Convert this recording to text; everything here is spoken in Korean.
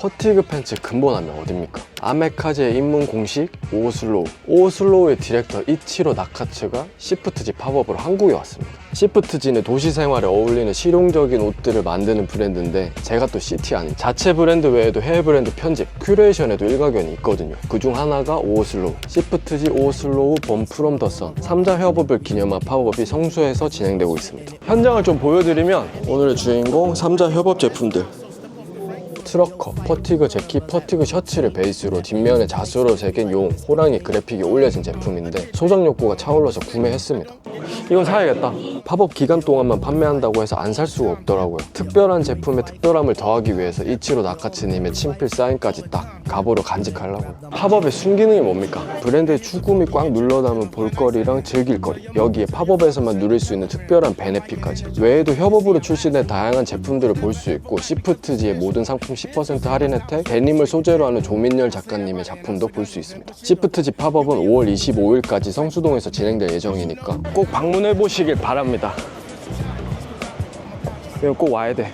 퍼티그 팬츠 근본하면 어딥니까? 아메카제의 입문 공식 오슬로우 오슬로우의 디렉터 이치로 나카츠가 시프트지 팝업으로 한국에 왔습니다. 시프트지는 도시 생활에 어울리는 실용적인 옷들을 만드는 브랜드인데 제가 또 CT 아닌 자체 브랜드 외에도 해외 브랜드 편집 큐레이션에도 일가견이 있거든요. 그중 하나가 오슬로우 시프트지 오슬로우 범 프롬 더선 3자 협업을 기념한 팝업이 성수에서 진행되고 있습니다. 현장을 좀 보여드리면 오늘의 주인공 3자 협업 제품들 트러커, 퍼티그 재킷, 퍼티그 셔츠를 베이스로 뒷면에 자수로 새긴 용, 호랑이 그래픽이 올려진 제품인데 소장 욕구가 차올라서 구매했습니다. 이건 사야겠다. 팝업 기간 동안만 판매한다고 해서 안 살 수가 없더라고요. 특별한 제품의 특별함을 더하기 위해서 이치로 나카츠님의 친필 사인까지 딱 가보로 간직하려고요. 팝업의 순기능이 뭡니까? 브랜드의 추구미 꽉 눌러 담은 볼거리랑 즐길거리. 여기에 팝업에서만 누릴 수 있는 특별한 베네핏까지. 외에도 협업으로 출시된 다양한 제품들을 볼 수 있고 시프트지의 모든 상품 10% 할인 혜택 데님을 소재로 하는 조민열 작가님의 작품도 볼 수 있습니다. 시프트지 팝업은 5월 25일까지 성수동에서 진행될 예정이니까 꼭 방문해 보시길 바랍니다. 이거 꼭 와야 돼